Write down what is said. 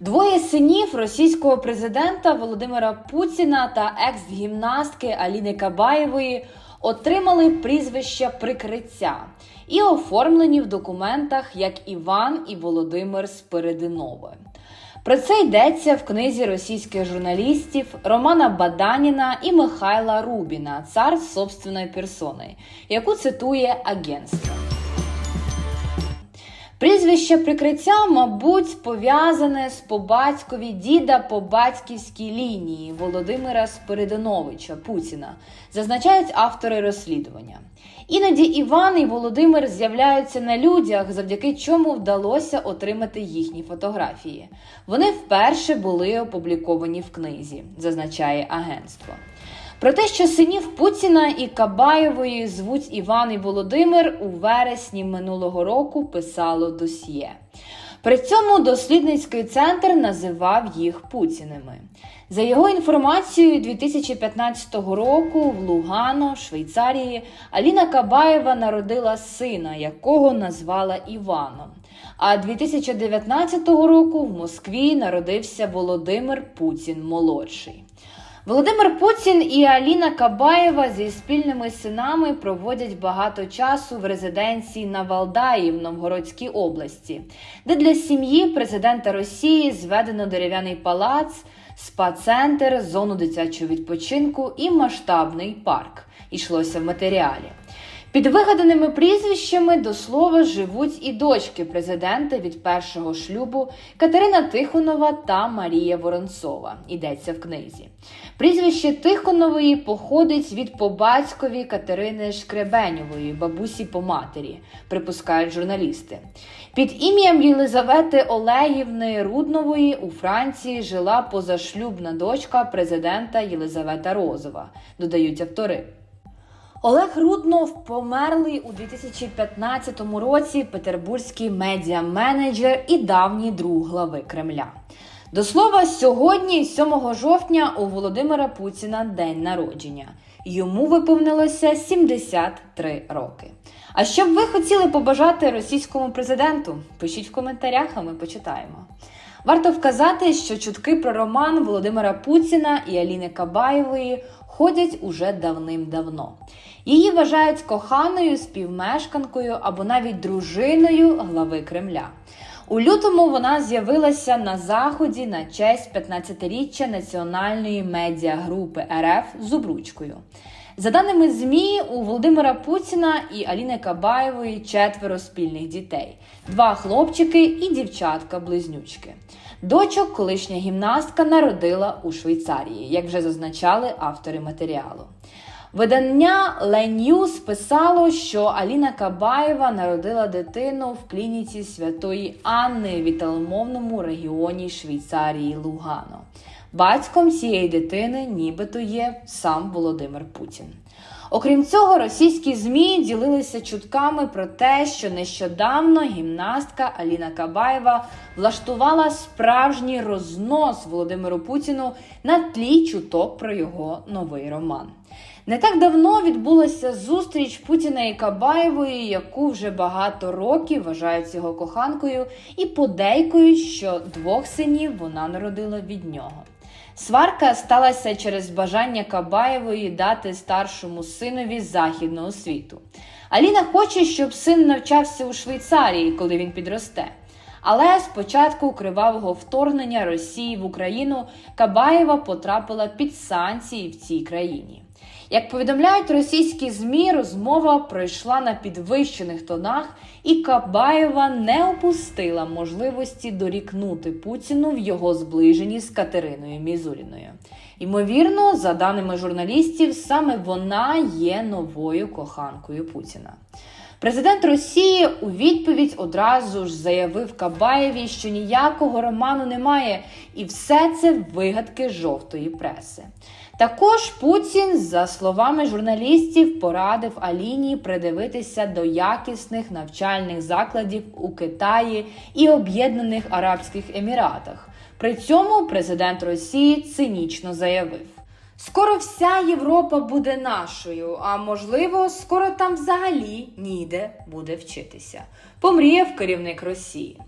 Двоє синів російського президента Володимира Путіна та екс-гімнастки Аліни Кабаєвої отримали прізвища прикриття і оформлені в документах як Іван і Володимир Спиридинови. Про це йдеться в книзі російських журналістів Романа Баданіна і Михайла Рубіна Цар з собственною персоною, яку цитує агентство. Прізвище прикриття, мабуть, пов'язане з по батькові діда по батьківській лінії Володимира Спиридоновича Путіна, зазначають автори розслідування. Іноді Іван і Володимир з'являються на людях, завдяки чому вдалося отримати їхні фотографії. Вони вперше були опубліковані в книзі, зазначає агентство. Про те, що синів Путіна і Кабаєвої звуть Іван і Володимир, у вересні минулого року писало досьє. При цьому дослідницький центр називав їх Путіними. За його інформацією, 2015 року в Лугано, Швейцарії, Аліна Кабаєва народила сина, якого назвала Іваном. А 2019 року в Москві народився Володимир Путін молодший. Володимир Путін і Аліна Кабаєва зі спільними синами проводять багато часу в резиденції на Валдаї в Новгородській області, де для сім'ї президента Росії зведено дерев'яний палац, спа-центр, зону дитячого відпочинку і масштабний парк. Ішлося в матеріалі. Під вигаданими прізвищами до слова живуть і дочки президента від першого шлюбу Катерина Тихонова та Марія Воронцова. Йдеться в книзі. Прізвище Тихонової походить від побатькові Катерини Шкребенєвої, бабусі по матері, припускають журналісти. Під ім'ям Єлизавети Олегівни Руднової у Франції жила позашлюбна дочка президента Єлизавета Розова, додають автори. Олег Руднов померлий у 2015 році петербурзький медіа-менеджер і давній друг глави Кремля. До слова, сьогодні, 7 жовтня, у Володимира Путіна день народження. Йому виповнилося 73 роки. А що б ви хотіли побажати російському президенту? Пишіть в коментарях, а ми почитаємо. Варто вказати, що чутки про роман Володимира Путіна і Аліни Кабаєвої ходять уже давним-давно. Її вважають коханою співмешканкою або навіть дружиною глави Кремля. У лютому вона з'явилася на заході на честь 15-річчя національної медіагрупи РФ з обручкою. За даними ЗМІ, у Володимира Путіна і Аліни Кабаєвої четверо спільних дітей: два хлопчики і дівчатка-близнючки. Дочок колишня гімнастка народила у Швейцарії, як вже зазначали автори матеріалу. Видання News писало, що Аліна Кабаєва народила дитину в клініці святої Анни в італомовному регіоні Швейцарії Лугано. Батьком цієї дитини нібито є сам Володимир Путін. Окрім цього, російські змі ділилися чутками про те, що нещодавно гімнастка Аліна Кабаєва влаштувала справжній рознос Володимиру Путіну на тлі чуток про його новий роман. Не так давно відбулася зустріч Путіна і Кабаєвої, яку вже багато років вважають його коханкою, і подейкують, що двох синів вона народила від нього. Сварка сталася через бажання Кабаєвої дати старшому синові західного світу. Аліна хоче, щоб син навчався у Швейцарії, коли він підросте. Але з початку кривавого вторгнення Росії в Україну Кабаєва потрапила під санкції в цій країні. Як повідомляють російські ЗМІ, розмова пройшла на підвищених тонах, і Кабаєва не опустила можливості дорікнути Путіну в його зближенні з Катериною Мізуліною. Ймовірно, за даними журналістів, саме вона є новою коханкою Путіна. Президент Росії у відповідь одразу ж заявив Кабаєві, що ніякого роману немає, і все це вигадки жовтої преси. Також Путін, за словами журналістів, порадив Аліні придивитися до якісних навчальних закладів у Китаї і Об'єднаних Арабських Еміратах. При цьому президент Росії цинічно заявив. Скоро вся Європа буде нашою, а можливо, скоро там взагалі ніде буде вчитися. Помріяв керівник Росії.